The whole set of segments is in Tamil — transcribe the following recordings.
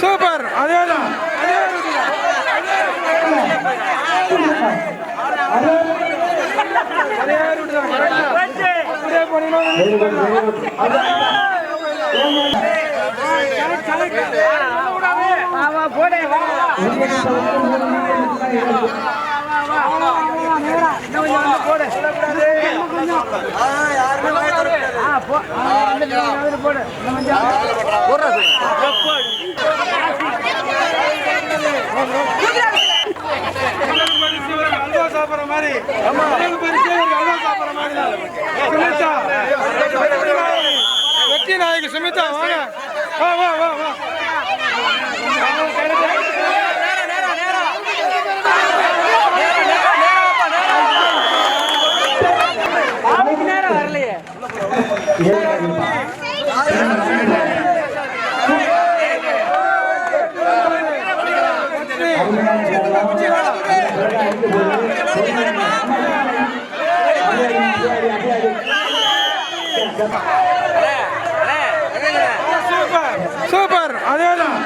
சூப்பர். அதே தான். போட அல்வா சாப்பிடுற மாதிரி தான். சுமிதா வெற்றி நாயகி சுமிதா வாங்க வா வா வா வா சூப்பர் சூப்பர். அதே அதே தான்,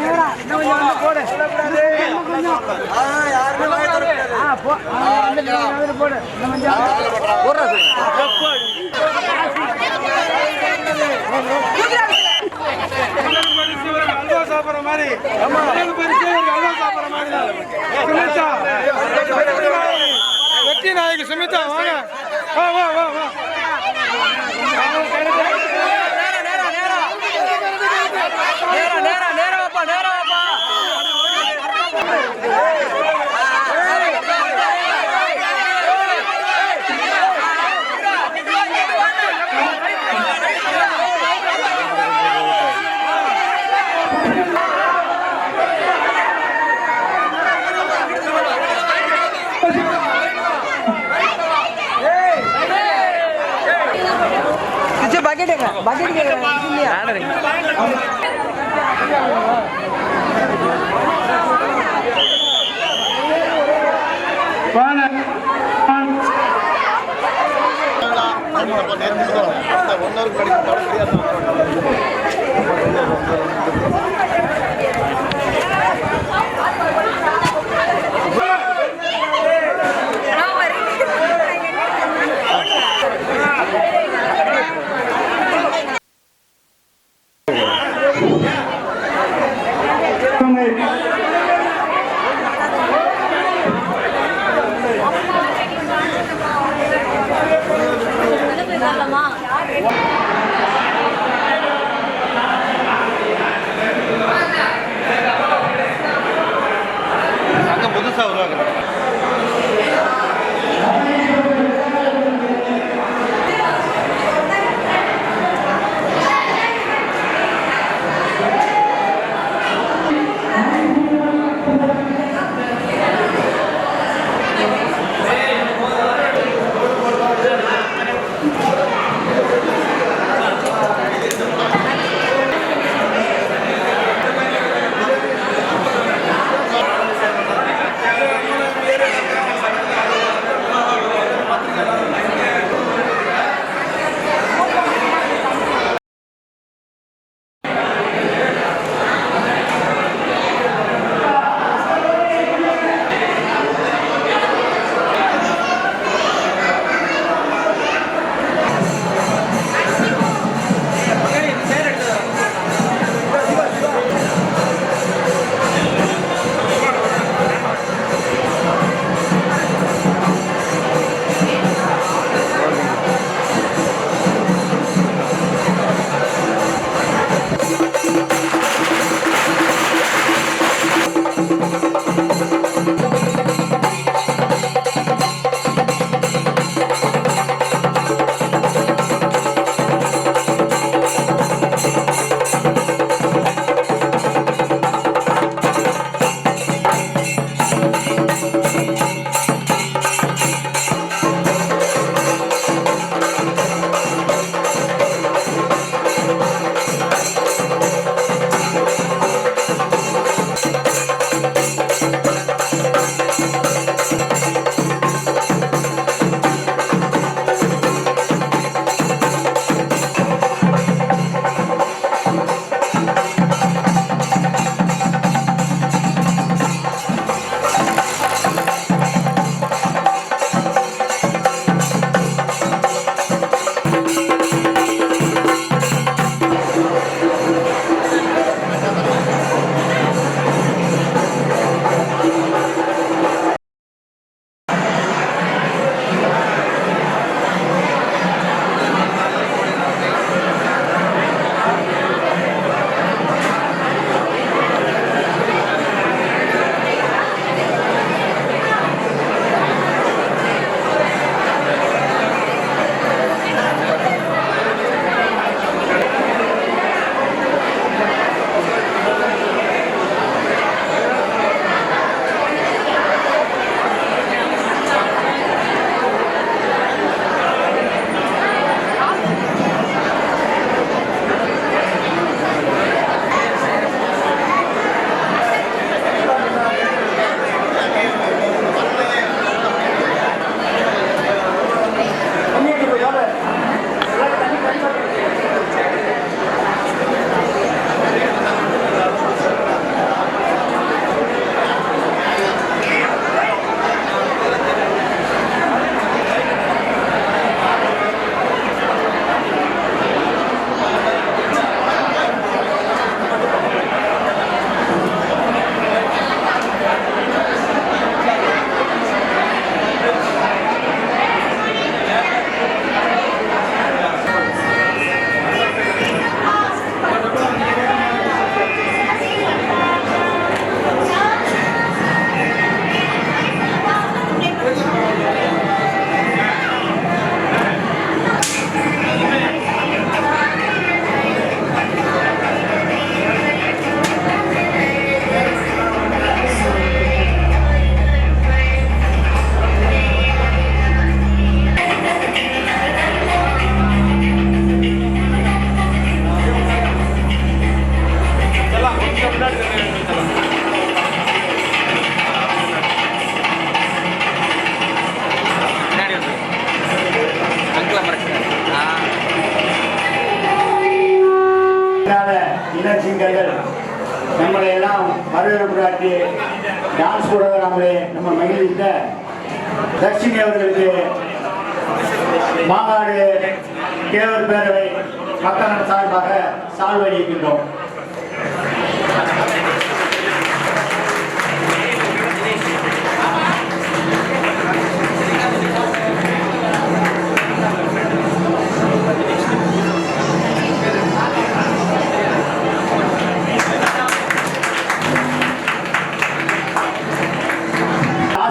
correct சாப்பிடுற மாதிரி அல்வா சாப்பிடுற மாதிரி தான். சுமிதா வெற்றி நாயகி சுமிதா வாங்க. வா வா வா வா. பக்கெட் பக்கெட் இல்லையா ஒன் ஹவர் படிக்க படிக்கிறதா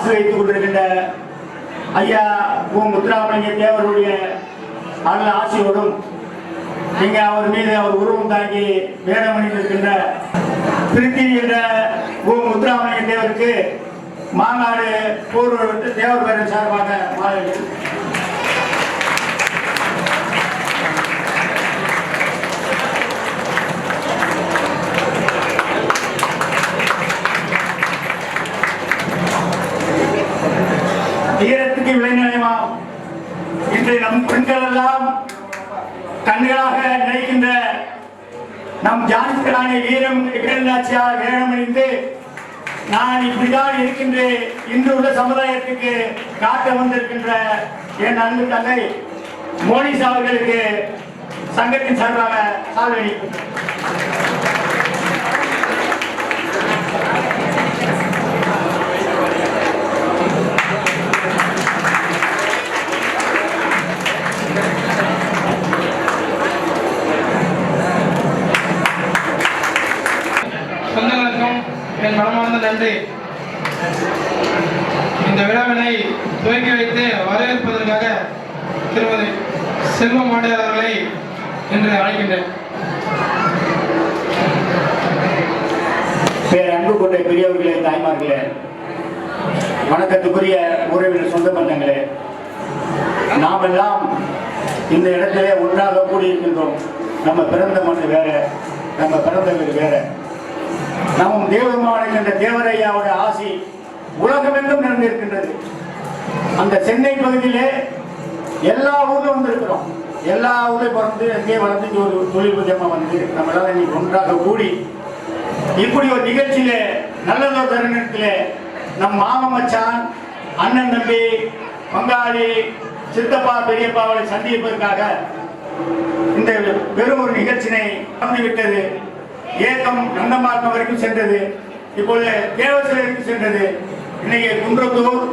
ஆசை வைத்துக் கொண்டிருக்கின்ற ஐயா உ முத்துராமலிங்க தேவருடைய நல்ல ஆசையோடும் நீங்க அவர் மீது அவர் உருவம் தாங்கி வேடமணிந்திருக்கின்ற திருத்தி என்ற உ முத்துராமலிங்க தேவருக்கு மாநாடு போர் தேவர் பேரன் சார்பாக மாலை வீரத்துக்கு விளைநிலையமாம் இன்று நம் பெண்கள் எல்லாம் கண்களாக நினைக்கின்ற நம் ஜான்சிராணி வீரம் வீரநாச்சியார் வேடமணிந்து நான் இப்படிதான் இருக்கின்றேன். இன்று உள்ள சமுதாயத்துக்கு காட்ட வந்திருக்கின்ற என் அன்பு தங்கை மோனிஷா அவர்களுக்கு சங்கத்தின் சார்பாக சாதனை என் மனமார்ந்த நன்றி. இந்த விழாவினை துவங்கி வைத்து வரவேற்பதற்காக திருமதி செல்வ மாண்டியார் அவர்களை இன்று அழைக்கின்றேன். பேர் அன்பு கொண்ட பெரியவர்களே தாய்மார்களே வணக்கத்துக்குரிய உறவில் சொந்த பந்தங்களே நாமெல்லாம் இந்த இடத்திலே ஒன்றாக கூடியிருக்கின்றோம். நம்ம பிறந்த மண் வேற நம்ம பிறந்த வீடு வேற. நம் தேவமான என்ற தேவரையாவுடைய ஆசி உலகமெங்கும் நிறைந்திருக்கின்றது. அந்த சென்னை பகுதியிலே எல்லா ஊர்ல வந்திருக்கிறோம். எல்லா ஊர்லயும் பிறந்து எங்கேயே வளர்ந்து ஒரு தொழில் புஜமா வந்து நம்மளால் இன்னைக்கு ஒன்றாக கூடி இப்படி ஒரு நிகழ்ச்சியில நல்லதொரு தருணத்தில் நம் மாமன் மச்சான் அண்ணன் தம்பி பங்காளி சித்தப்பா பெரியப்பாவை சந்திப்பதற்காக இந்த பெரும் ஒரு நிகழ்ச்சினை நடந்து விட்டது ஏக்கம் நந்தமார்க்கம் வரைக்கும் சென்றது. இப்போது தேவசிலை வரைக்கும் சென்றது. இன்னைக்கு குன்றத்தூர்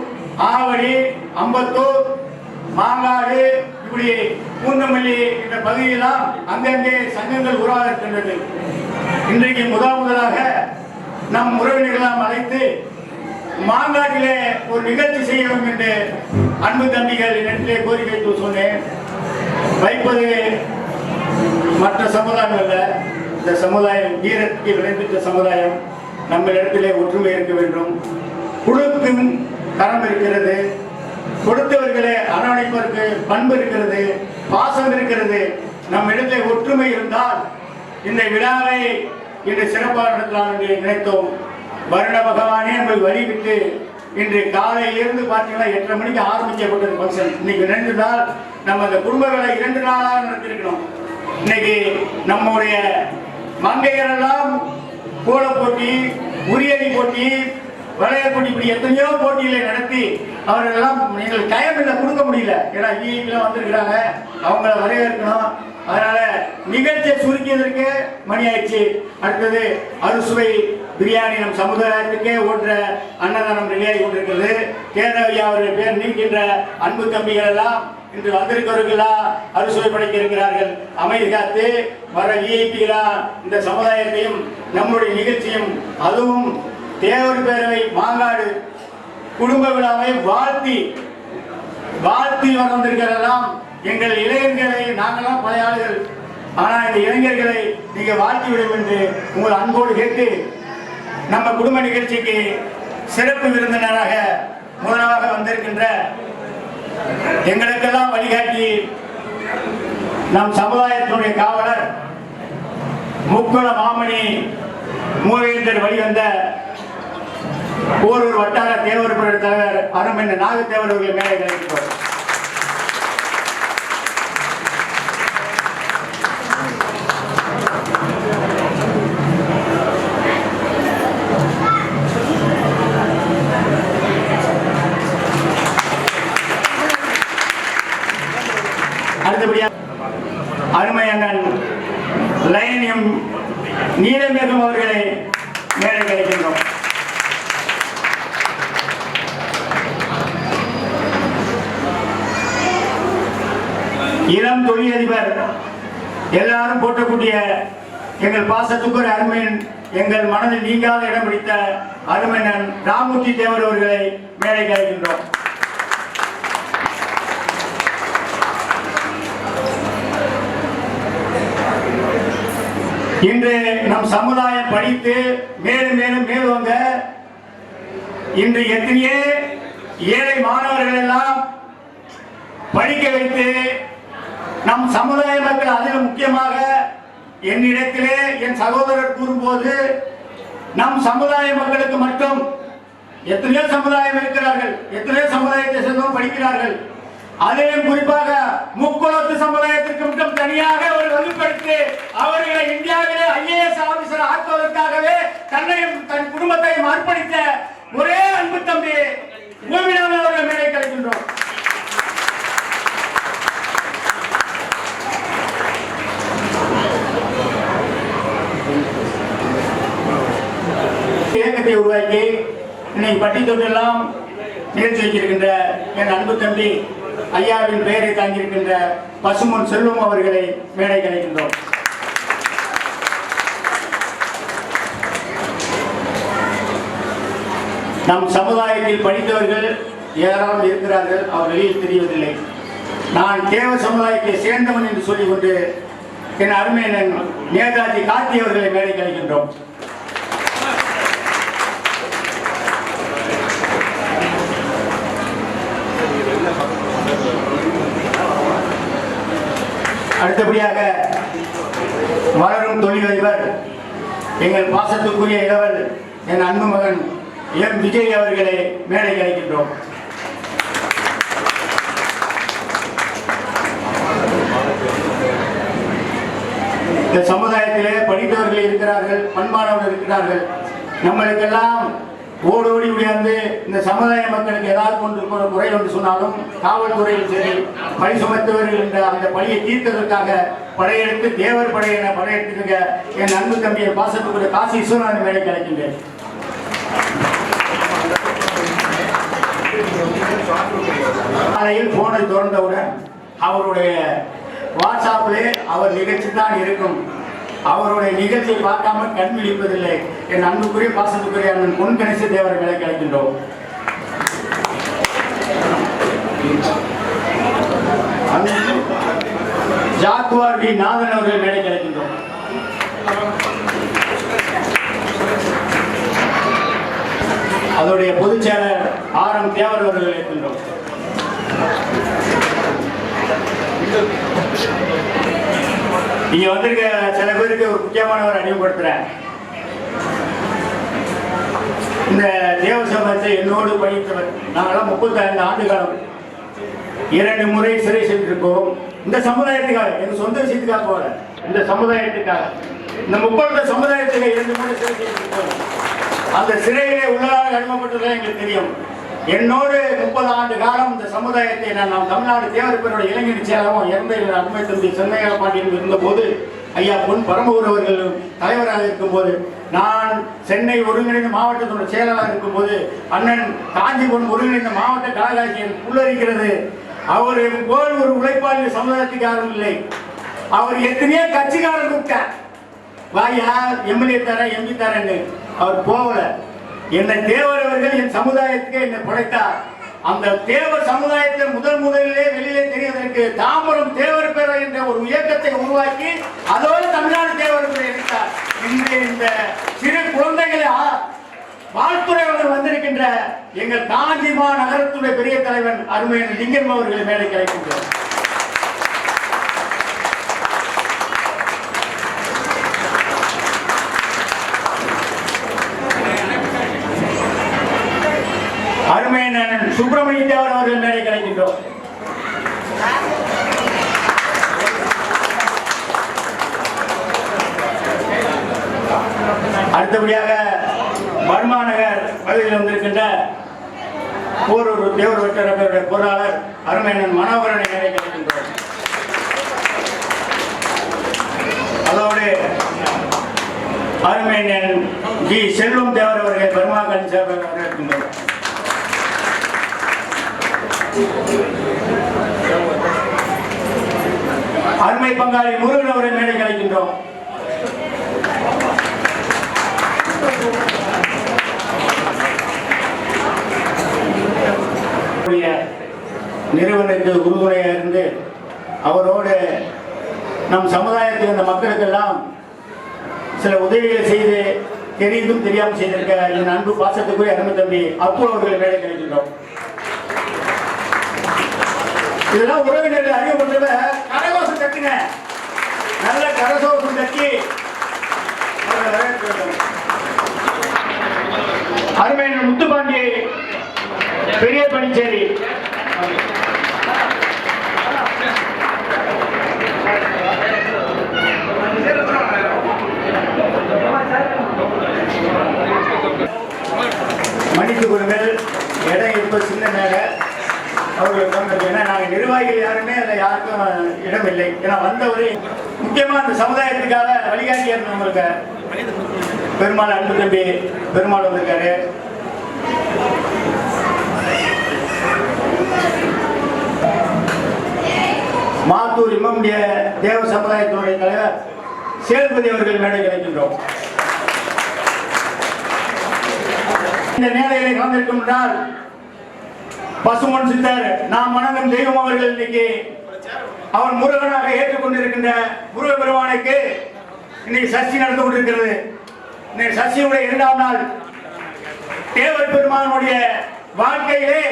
ஆவடி அம்பத்தூர் மாங்காடு இப்படி பூந்தமல்லி என்ற பகுதியெல்லாம் அங்கங்கே சங்கங்கள் உருவாக இருக்கின்றது. இன்றைக்கு முதல் முதலாக நம் உறவினர்களாம் அழைத்து மாங்காட்டிலே ஒரு நிகழ்ச்சி செய்யணும் என்று அன்பு தம்பிகள் இடத்திலே கோரிக்கை சொன்னேன். வைப்பது மற்ற சமுதாயம் அல்ல. இந்த சமுதாயம் வீரத்துக்கு விளைவித்த சமுதாயம் நம்ம இடத்திலே ஒற்றுமை இருக்க வேண்டும். குழுக்கும் தரம் இருக்கிறது. கொடுத்தவர்களே அரவணைப்பதற்கு பண்பு இருக்கிறது பாசம் இருக்கிறது. நம் இடத்திலே ஒற்றுமை இருந்தால் இந்த விழாவை இன்று சிறப்பாக நடத்தலாம் என்று நினைத்தோம். வருண பகவானே நம்மை வழிவிட்டு இன்று காலையிலிருந்து பார்த்தீங்கன்னா எட்டரை மணிக்கு ஆரம்பிக்கப்பட்டது ஃபங்க்ஷன் இன்னைக்கு ரெண்டு நாள் நம்ம அந்த குடும்ப வேலை இரண்டு நாளாக நடத்திருக்கணும் இன்னைக்கு நம்முடைய மங்கையரெல்லாம் கோல போட்டி உரியடி போட்டி வளைய போட்டி இப்படி எத்தனையோ போட்டிகளை நடத்தி அவர்கள் எல்லாம் எங்களுக்கு டைம் இல்லை கொடுக்க முடியல. ஏன்னா ஈவிலாம் வந்திருக்கிறாங்க. அவங்கள வரவேற்கணும். அதனால நிகழ்ச்சியை சுருக்கியதற்கு மணி ஆயிடுச்சு. அடுத்தது அறுசுவை பிரியாணி நம் சமுதாயத்துக்கே ஓட்டுற அன்னதானம் ரெடியாகி கொண்டிருக்கிறது. கேரவையா அவர்கள் பேர் நீக்கின்ற அன்பு தம்பிகள் எல்லாம் இன்று வந்திருக்கிறவர்களா அறுசுவை படைக்க இருக்கிறார்கள். அமைதி காத்து வர விஐபிகளா இந்த சமுதாயத்தையும் நம்முடைய நிகழ்ச்சியும் அதுவும் தேவர் பேரவை மாங்காடு குடும்ப விழாவை வாழ்த்தி வாழ்த்தி வந்திருக்கிறதெல்லாம் எங்கள் இளைஞர்களை நாங்களாம் பழைய ஆளுகள். ஆனால் இந்த இளைஞர்களை நீங்க வாழ்த்தி விடும் என்று உங்கள் அன்போடு கேட்டு நம்ம குடும்ப நிகழ்ச்சிக்கு சிறப்பு விருந்தினராக முதலாக வந்திருக்கின்ற எங்களுக்கெல்லாம் வழிகாட்டி நம் சமுதாயத்தினுடைய காவலர் முக்குள மாமணி மூவேந்தர் வழிவந்த ஊரூர் வட்டார தேர்வு தலைவர் அருமென்ன நாகத்தேவர் அவர்கள் மேலே கிடைக்கிறோம் எங்கள் பாசத்துக்குரிய அருமையன் எங்கள் மனதில் நீங்காத இடம் பிடித்த அருமையன் ராமூர்த்தி தேவர் அவர்களை மேலே கிடைக்கின்றோம் இன்று நம் சமுதாயம் படித்து மேலும் மேலும் மேலோங்க இன்று எத்தனையே ஏழை மாணவர்கள் எல்லாம் படிக்க வைத்து நம் சமுதாய மக்கள் அதிலும் முக்கியமாக என்னிடத்திலே என் சகோதரர் கூறும்போது நம் சமுதாய மக்களுக்கு மட்டும் எத்தனையோ சமுதாயம் இருக்கிறார்கள் எத்தனையோ சமுதாயத்தை சேர்ந்தவங்க படிக்கிறார்கள். அதிலும் குறிப்பாக முக்குளத்து சமுதாயத்திற்கு மட்டும் தனியாக ஒரு வலுப்படுத்தி அவர்களை இந்தியாவிலே ஐஏஎஸ் ஆபீசர் ஆக்குவதற்காகவே தன்னையும் தன் குடும்பத்தையும் அர்ப்பணித்த ஒரே அன்பு தம்பி பூமிநாதன் அவர்கள் மேலே கிடைக்கின்றோம் இயக்கத்தை உருவாக்கி இன்னைக்கு பட்டி தொட்டெல்லாம் நிகழ்ச்சி வைக்கிருக்கின்ற என் அன்பு தம்பி ஐயாவின் பெயரை தாங்கியிருக்கின்ற பசுமன் செல்வம் அவர்களை மேடை கிடைக்கின்றோம் நம் சமுதாயத்தில் படித்தவர்கள் ஏராளம் இருக்கிறார்கள் அவர் வெளியில் தெரியவதில்லை நான் தேவ சமுதாயத்தை சேர்ந்தவன் என்று சொல்லிக் கொண்டு என் அருமையன் நேதாஜி கார்த்தி அவர்களை மேடை கழிக்கின்றோம் அடுத்தபடியாக வளரும் தொழிலதிபர் எங்கள் பாசத்துக்குரிய இளவல் என் அன்பு மகன் எம். விஜய் அவர்களை மேடை அழைக்கின்றோம். இந்த சமுதாயத்திலே படித்தவர்கள் இருக்கிறார்கள் பண்பானவர்கள் இருக்கிறார்கள். நம்மளுக்கெல்லாம் ஓடோடி ஓடி இந்த சமுதாய மக்களுக்கு ஏதாவது கொண்டு ஒரு குறை ஒன்று சொன்னாலும் காவல்துறையில் சரி பழி சுமத்தவர்கள் என்ற அந்த பழியை தீர்த்ததற்காக படையெடுத்து தேவர் படையின படையெடுத்துக்க என் அன்பு தம்பியை பாசத்துக்குரிய காசி விஸ்வநாதன் வேலை கிடைக்கின்றேன் காலையில் போனை திறந்தவுடன் அவருடைய வாட்ஸ்அப்பிலே அவர் நிகழ்ச்சி தான் இருக்கும். அவருடைய நிகழ்ச்சியை பார்க்காமல் கண் விழிப்பதில்லை. என் அன்புக்குரிய பாசத்துக்குரிய அண்ணன் பொன் கணேச தேவர்களை கிடைக்கின்றோம் ஜாக்குவார் வி நாதன் அவர்கள் மேடை கிடைக்கின்றோம் அதோடைய பொதுச் செயலர் ஆர் எம் தேவர் அவர்கள் இருக்கின்றோம் இங்க வந்திருக்க சில பேருக்கு ஒரு முக்கியமானவர் அறிமுகப்படுத்துறேன். இந்த தேவ சமாஜத்தை என்னோடு படித்தவர் நாங்களாம் முப்பத்தைந்து ஆண்டு காலம் இரண்டு முறை சிறை சென்றிருக்கோம். இந்த சமுதாயத்துக்காக எங்க சொந்த விஷயத்துக்காக போல இந்த சமுதாயத்துக்காக இந்த முப்பது சமுதாயத்துக்கு இரண்டு முறை சிறை சென்றிருக்கோம். அந்த சிறையிலே உள்ளதாக அனுமப்பட்டதான் எங்களுக்கு தெரியும். என்னோடு முப்பது ஆண்டு காலம் இந்த சமுதாயத்தை நான் நாம் தமிழ்நாடு தேவரப்பனுடைய இளைஞர் செயலாகவும் இறந்த என் அருமை தம்பி சென்னையா பாண்டியன் இருந்தபோது ஐயா பொன் பரமூர் அவர்கள் தலைவராக இருக்கும்போது நான் சென்னை ஒருங்கிணைந்த மாவட்டத்தோட செயலாளராக இருக்கும்போது அண்ணன் காஞ்சி பொன் ஒருங்கிணைந்த மாவட்ட கழகாட்சியன் உள்ளறிகிறது அவர் போல் ஒரு உழைப்பாளி சமுதாயத்துக்கு யாரும் இல்லை. அவர் எத்தனையோ கட்சிக்காரர் கூப்பிட்டார். வாயா எம்எல்ஏ தரேன் எம்பி தரேன்னு. அவர் போகல. என்னை தேவர் அவர்கள் என் சமுதாயத்துக்கு என்னை படைத்தார். அந்த தேவர் சமுதாயத்தை முதல் முதலிலே வெளியிலே தெரியவதற்கு தாம்பரம் தேவர் பேர என்ற ஒரு இயக்கத்தை உருவாக்கி அதோடு தமிழ்நாடு தேவர் பேரை எடுத்தார். இன்று இந்த சிறு குழந்தைகளை ஆ- வாழ்த்துறையுடன் வந்திருக்கின்ற எங்கள் காஞ்சிமா நகரத்துடைய பெரிய தலைவன் அருமையான லிங்கம் அவர்களை மேலே கிடைக்கின்றோம் சுப்பிரமணிய தேவர் அவர்கள் மேலே கிடைக்கின்றோம் அடுத்தபடியாக மருமாநகர் பகுதியில் வந்திருக்கின்ற போரூர் தேவர் வட்டரப்பருடைய பொருளாளர் அருமையனன் மனோகரனை மேலே கிடைக்கின்றோம் அதோடு அருமையனன் ஜி செல்வம் தேவர் அவர்கள் பெருமாள் சேவை இருக்கின்றனர். அருமை பங்காளி முருகன் அவரை மேடை கலைக்கின்றோம். அவருடைய நிறுவனருக்கு உறுதுணையாக இருந்து அவரோடு நம் சமுதாயத்தில் இந்த மக்களுக்கெல்லாம் சில உதவிகளை செய்து தெரிந்தும் தெரியாமல் செய்திருக்க என் அன்பு பாசத்துக்குரிய அருமை தம்பி அப்போ அவர்களை மேடை கிடைக்கின்றோம் இதெல்லாம் உறவினர்கள் அறியப்பட்டவ கரகோசம் கட்டுங்க நல்ல கரகோசம் கட்டி அவரை முத்துப்பாண்டி பெரிய பணிச்சேரி மன்னித்து கொடுங்கள் இடம் இப்போ சின்ன நேரம் அவர்களுக்கு வந்து ஏன்னா நாங்கள் நிர்வாகிகள் யாருமே அதில் யாருக்கும் இடம் இல்லை ஏன்னா வந்தவரே முக்கியமாக அந்த சமுதாயத்துக்காக வழிகாட்டியா இருந்தவங்களுக்கு பெருமாள் அன்பு தம்பி பெருமாள் வந்திருக்காரு. மாத்தூர் இம்மமுடைய தேவ சமுதாயத்தினுடைய தலைவர் சேதுபதி அவர்கள் மேடை கிடைக்கின்றோம். இந்த மேடையிலே கலந்திருக்கும் என்றால் பசுமன் சித்தர் நாம் வணங்கும் தெய்வம் அவர்கள் இன்னைக்கு. அவர் முருகனாக ஏற்றுக்கொண்டிருக்கின்ற முருக பெருமானுக்கு இன்னைக்கு சஷ்டி நடந்து கொண்டிருக்கிறது. இன்னைக்கு சஷ்டியுடைய இரண்டாம் நாள். தேவர் பெருமானுடைய வாழ்க்கையிலே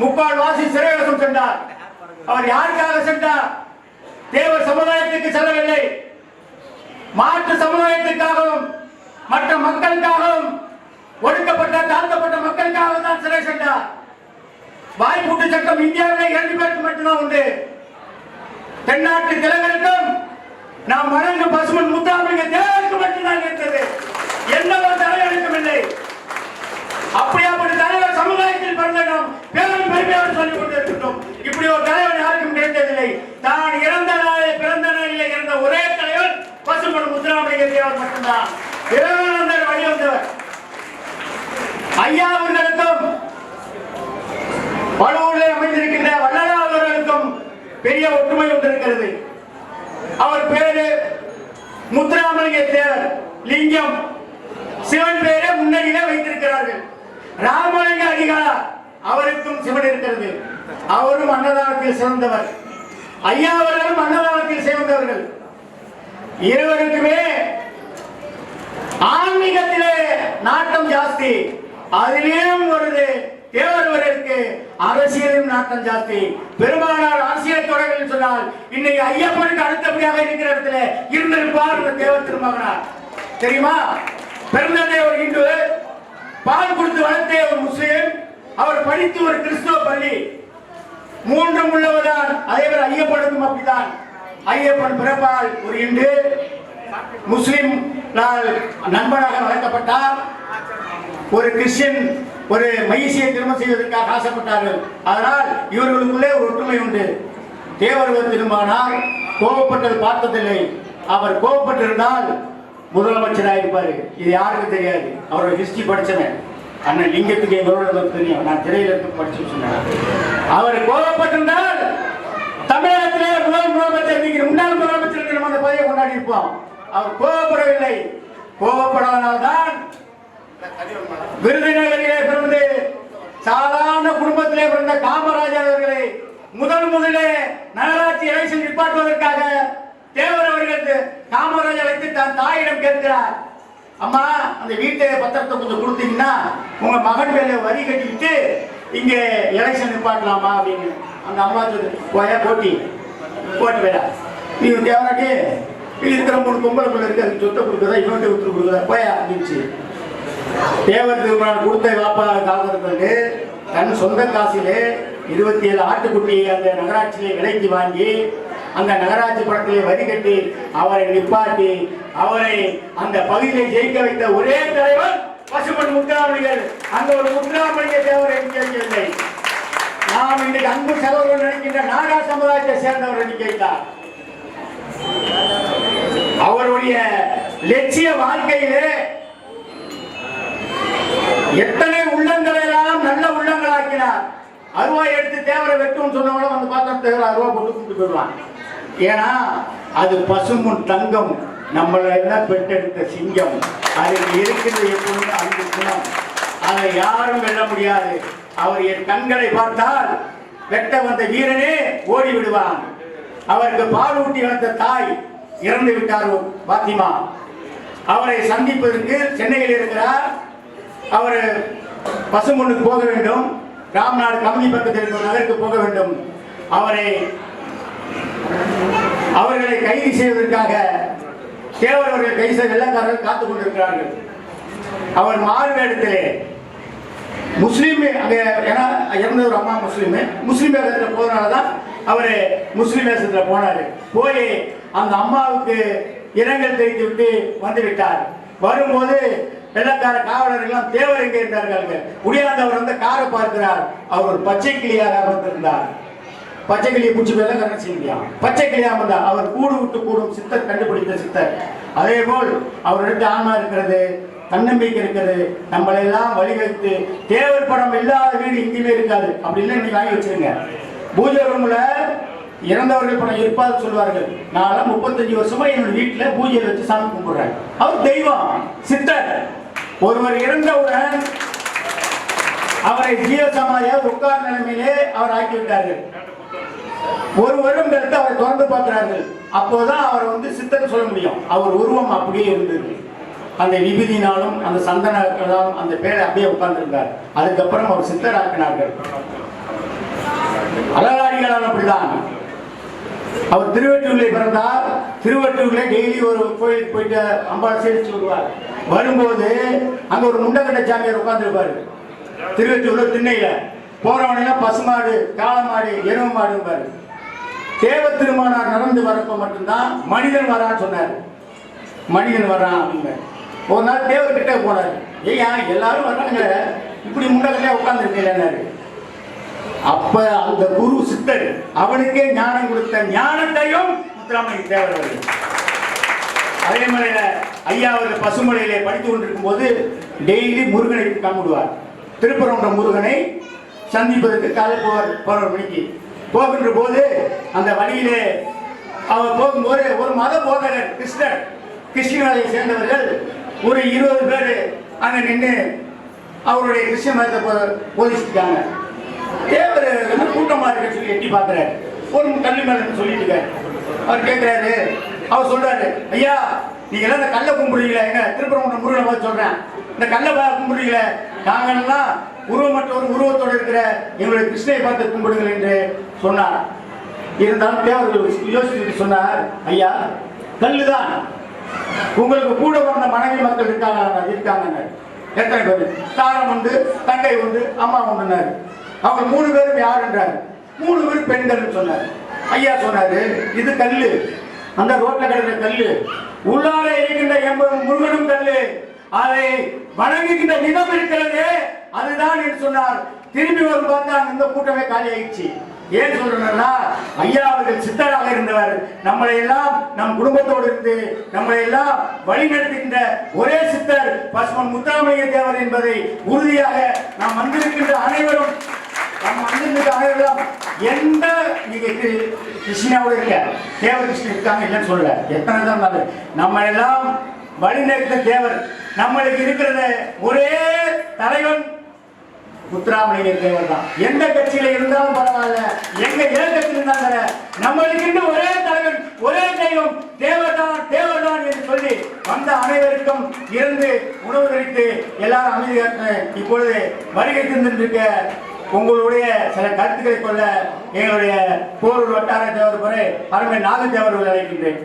முப்பால் வாசி சிறைவாசம் சென்றார். அவர் யாருக்காக சென்றார்? தேவர் சமுதாயத்திற்கு செல்லவில்லை. மாற்று சமுதாயத்திற்காகவும் மற்ற மக்களுக்காகவும் ஒடுக்கப்பட்ட தாழ்த்தப்பட்ட மக்களுக்காக தான் சிறை சென்றார். வாய்ப்பூட்டு சட்டம் இந்தியாவிலே இரண்டு பேருக்கு மட்டும்தான் உண்டு. தென்னாட்டு திலகருக்கும் நாம் வணங்கும் பசுமன் முத்தாமிக தேவருக்கு மட்டும்தான் இருந்தது எந்த ஒரு தலைவருக்கும் இல்லை. அப்படியாப்பட்ட தலைவர் சமுதாயத்தில் பிறந்த நாம் பேரும் பெருமையாக சொல்லிக் கொண்டிருக்கின்றோம். இப்படி ஒரு தலைவர் யாருக்கும் கிடைத்ததில்லை. தான் இறந்த நாளே பிறந்த நாளிலே இறந்த ஒரே தலைவர் பசுமன் முத்துராமலிங்க தேவர் மட்டும்தான். விவேகானந்தர் வழிவந்தவர். ஐயா அவர்களுக்கும் வலுவூரில் அமைந்திருக்கின்ற வள்ளலா அவர்களுக்கும் பெரிய ஒற்றுமை வந்திருக்கிறது. அவர் பேரு முத்துராமலிங்க தேவர் லிங்கம். சிவன் பேரை முன்னணியில வைத்திருக்கிறார்கள். ராமலிங்க அதிகாரா அவருக்கும் சிவன் இருக்கிறது. அவரும் அன்னதானத்தில் சிறந்தவர். ஐயா அவர்களும் அன்னதானத்தில் சிறந்தவர்கள். இருவருக்குமே ஆன்மீகத்திலே நாட்டம் ஜாஸ்தி. அதிலேயும் வருது தேவரவருக்கு அரசியலும் நாட்டம் ஜாஸ்தி பெருமானார் அரசியல் தொடர்கள் சொன்னால் இன்னைக்கு ஐயப்பனுக்கு அடுத்தபடியாக இருக்கிற இடத்துல இருந்திருப்பார் இந்த தேவர் திருமகனார் தெரியுமா? பிறந்ததே ஒரு இந்து பால் கொடுத்து வளர்த்தே ஒரு முஸ்லீம் அவர் படித்து ஒரு கிறிஸ்துவ பள்ளி. மூன்றும் உள்ளவர்தான் அதே போல ஐயப்பனுக்கும் அப்படிதான் ஐயப்பன் பிறப்பால் ஒரு இந்து முஸ்லிம் நண்பனாக வளர்க்கப்பட்டார். ஒரு கிறிஸ்டின் ஒரு மைசியை திருமணம் செய்வதற்காக ஆசைப்பட்டார்கள். அதனால் இவர்களுக்குள்ளே ஒரு ஒற்றுமை உண்டு. தேவர்கள் திரும்பினார் கோபப்பட்டது பார்த்ததில்லை. அவர் கோபப்பட்டிருந்தால் முதலமைச்சராக இருப்பார். இது யாருக்கும் தெரியாது. அவரோட ஹிஸ்டரி படித்தவன் அண்ணன் லிங்கத்துக்கு எங்களோட தெரியும். நான் திரையில இருந்து படிச்சு சொன்னேன் அவர் கோபப்பட்டிருந்தால் தமிழகத்திலே முதல் முதலமைச்சர் நீங்க முன்னாள் முதலமைச்சர் நம்ம அந்த பதவியை கொண்டாடி இருப்போம். அவர் கோபப்படவில்லை. கோபப்படாதனால்தான் விருதுநகரிலே பிறந்து சாதாரண குடும்பத்திலே பிறந்த காமராஜர் அவர்களை முதல் முதலே நகராட்சி எலெக்ஷன் நிப்பாட்டுவதற்காக தேவர் அவர்கள் காமராஜர் வைத்து தன் தாயிடம் கேட்கிறார். அம்மா அந்த வீட்டு பத்திரத்தை கொஞ்சம் கொடுத்தீங்கன்னா உங்க மகன் மேல வரி கட்டிக்கிட்டு இங்க எலெக்ஷன் நிப்பாட்டலாமா? அப்படின்னு அந்த அம்மா சொல்லு போயா போட்டி? போட்டி வேடா நீ தேவராட்டி இருக்கிற மூணு பொம்பளை பிள்ளை இருக்கு அதுக்கு சொத்தை கொடுக்குறதா இவன்ட்டு விட்டு கொடுக்குறதா? போயா அப்படின்ச்சு தேவர் திருமணம் கொடுத்த வாப்பா காலத்திற்கு தன் சொந்த காசிலே இருபத்தி ஏழு ஆட்டுக்குட்டியை அந்த நகராட்சியிலே விலைக்கு வாங்கி அந்த நகராட்சி படத்திலே வரி கட்டி அவரை நிப்பாட்டி அவரை அந்த பகுதியை ஜெயிக்க வைத்த ஒரே தலைவர் பசுமன் முத்துராமலிங்கர் அந்த ஒரு முத்துராமலிங்க தேவர் ஜெயிக்கவில்லை நாம் இன்றைக்கு அன்பு சகோதரர் நினைக்கின்ற நாடா சமுதாயத்தை சேர்ந்தவர் எண்ணிக்கைத்தார் அவருடைய லட்சிய வாழ்க்கையிலே எத்தனை உள்ளங்களை எல்லாம் நல்ல உள்ளங்களாக்கினார். அருவாய் எடுத்து தேவரை வெட்டும்னு சொன்னவங்களும் வந்து பார்த்தா தேவரை அருவா போட்டு கூப்பிட்டு போயிடுவான் ஏன்னா அது பசுமுன் தங்கம் நம்மளை எல்லாம் பெற்றெடுத்த சிங்கம். அதில் இருக்கிறது எப்பொழுது அந்த குணம். அதை யாரும் வெல்ல முடியாது. அவர் என் கண்களை பார்த்தால் வெட்ட வந்த வீரனே ஓடி விடுவான். அவருக்கு பால் ஊட்டி வளர்த்த தாய் இறந்து விட்டார் பாத்திமா? அவரை சந்திப்பதற்கு சென்னையில் இருக்கிறார் அவர் பசுமொன்னுக்கு போக வேண்டும். ராம்நாடு கம்பி பக்கத்தில் இருக்கிற நகருக்கு போக வேண்டும். அவரை அவர்களை கைது செய்வதற்காக தேவர் அவர்கள் கைது செய்ய வெள்ளக்காரர்கள் காத்துக் கொண்டிருக்கிறார்கள். அவர் மாறு வேடத்திலே முஸ்லீம் அங்கே ஏன்னா இறந்த ஒரு அம்மா முஸ்லீம். முஸ்லீம் வேதத்தில் போனனால தான் அவர் முஸ்லீம் வேஷத்தில் போனார். போய் அந்த அம்மாவுக்கு இரங்கல் தெரிவித்து விட்டு வந்து விட்டார் வரும்போது வெள்ளக்கார காவலர்கள்லாம் தேவர் எங்கே இருந்தார்கள் முடியாதவர் வந்து காரை பார்க்கிறார். அவர் ஒரு பச்சை கிளியாக அமர்ந்திருந்தார். பச்சை கிளியை பிடிச்சி வெள்ளக்காரன் செய்யலாம் பச்சை கிளியாக வந்தார் அவர் கூடு விட்டு கூடும் சித்தர் கண்டுபிடித்த சித்தர். அதே போல் அவரிடத்து ஆன்மா இருக்கிறது தன்னம்பிக்கை இருக்கிறது. நம்மளை எல்லாம் வழிவகுத்து தேவர் படம் இல்லாத வீடு எங்கேயுமே இருக்காது. அப்படி இல்லை வாங்கி வச்சிருங்க. பூஜை ரூம்ல இறந்தவர்கள் படம் இருப்பாது சொல்வார்கள் நான் முப்பத்தஞ்சு வருஷமா என்னோட வீட்டுல பூஜையில் வச்சு சாமி கும்பிடுறேன். அவர் தெய்வம் சித்தர். ஒருவர் இறந்தவுடன் அவரை ஜீவசமாய உட்கார் நிலைமையிலே அவர் ஆக்கிவிட்டார்கள். ஒரு வருடம் கழித்து அவரை திறந்து பார்க்கிறார்கள். அப்போதான் அவர் வந்து சித்தர் சொல்ல முடியும். அவர் உருவம் அப்படியே இருந்தது. அந்த விபதினாலும் அந்த சந்தனாலும் அந்த பேரை அப்படியே உட்கார்ந்திருந்தார். அதுக்கப்புறம் அவர் சித்தராக்கினார்கள். ஆக்கினார்கள் அப்படிதான். அவர் திருவெட்டூரில் பிறந்தார். திருவெட்டூரில் டெய்லி ஒரு கோயிலுக்கு போயிட்டு அம்பாள் சேமிச்சு வருவார் வரும்போது அங்க ஒரு முண்டகண்ட சாமியார் உட்கார்ந்துருப்பாரு. திருவெட்டூர்ல திண்ணையில. போறவனையெல்லாம் பசுமாடு காளமாடு எரும மாடும்பாரு. தேவ திருமானார் நடந்து வரப்ப மட்டும்தான் மனிதன் வரான்னு சொன்னார். மனிதன் வரான் அப்படின்னு. ஒரு நாள் தேவர்கிட்ட போனார். ஏய்யா எல்லாரும் வர்றாங்க. இப்படி முண்டகண்டையா உட்கார்ந்துருக்கீங்கன்னாரு அப்ப அந்த குரு சித்தர் அவனுக்கே ஞானம் கொடுத்த ஞானத்தையும் முத்துராமலிங்க தேவர் அவர்கள். அதே மலையில ஐயா அவர்கள் பசுமலையிலே படித்து கொண்டிருக்கும் போது டெய்லி முருகனை கம்பிடுவார். திருப்பரங்குன்ற முருகனை சந்திப்பதற்கு காலை போவார் பதினோரு மணிக்கு. போகின்ற போது அந்த வழியிலே அவர் போகும்போது ஒரு மத போதகர் கிருஷ்ணர் கிருஷ்ணவாதியை சேர்ந்தவர்கள் ஒரு இருபது பேர் அங்கே நின்று அவருடைய கிருஷ்ண மதத்தை போதிச்சிருக்காங்க தேவர் என்ன கூட்டமா இருக்க சொல்லி எட்டி பாக்குறாரு ஒரு கல்வி மேல சொல்லிட்டு இருக்காரு. அவர் கேட்கிறாரு அவர் சொல்றாரு ஐயா நீங்க எல்லாம் இந்த கல்லை கும்பிடுறீங்களா எங்க திருப்பரங்குன்றம் முருகனை பார்த்து சொல்றேன். இந்த கல்லை கும்பிடுறீங்களே? நாங்கெல்லாம் உருவமற்ற ஒரு உருவத்தோட இருக்கிற எங்களுடைய கிருஷ்ணனை பார்த்து கும்பிடுங்கள் என்று சொன்னார். இருந்தாலும் தேவர்கள் யோசித்து சொன்னார் ஐயா கல்லுதான். உங்களுக்கு கூட வந்த மனைவி மக்கள் இருக்காங்க இருக்காங்க எத்தனை பேர்? தாரம் உண்டு தங்கை உண்டு அம்மா உண்டுனாரு அவங்க மூணு பேரும் யாருன்றாரு? மூணு பேர் பெண்கள் சொன்னார். ஐயா சொன்னாரு இது கல்லு. அந்த ரோட்ல கிடக்கிற கல்லு. உள்ளார இருக்கின்ற எண்பது முருகனும் கல்லு. அதை வணங்குகின்ற நிலம் இருக்கிறது அதுதான் என்று சொன்னார். திரும்பி வரும் பார்த்தா இந்த கூட்டமே காலி ஆயிடுச்சு ஏன் சொல்றேன்னா ஐயா அவர்கள் சித்தராக இருந்தவர். நம்மளை எல்லாம் நம் குடும்பத்தோடு இருந்து நம்மளை எல்லாம் வழிநடத்துகின்ற ஒரே சித்தர் பசுமன் முத்தாமைய தேவர் என்பதை உறுதியாக நாம் வந்திருக்கின்ற அனைவரும் நாம் வந்திருக்கின்ற அனைவரும் எந்த நீங்க கிருஷ்ணாவோட இருக்க? தேவர் கிருஷ்ணன் இருக்காங்க இல்லைன்னு சொல்லல. எத்தனை தான் இருந்தாலும் நம்ம எல்லாம் வழிநடத்த தேவர். நம்மளுக்கு இருக்கிறத ஒரே தலைவன் முத்துராமலிங்க தேவர் தான். எந்த கட்சியில இருந்தாலும் பரவாயில்ல. எங்க இள கட்சியில் இருந்தாங்க நம்மளுக்கு ஒரே தலைவர் ஒரே தெய்வம் தேவதான் தேவதான் என்று சொல்லி வந்த அனைவருக்கும் இருந்து உணவு கழித்து எல்லாரும் அமைதியாக இப்பொழுது வருகை தந்திருக்க உங்களுடைய சில கருத்துக்களை கொள்ள எங்களுடைய போரூர் வட்டார தேவர் முறை அருமை நாக தேவர்கள் அழைக்கின்றேன்.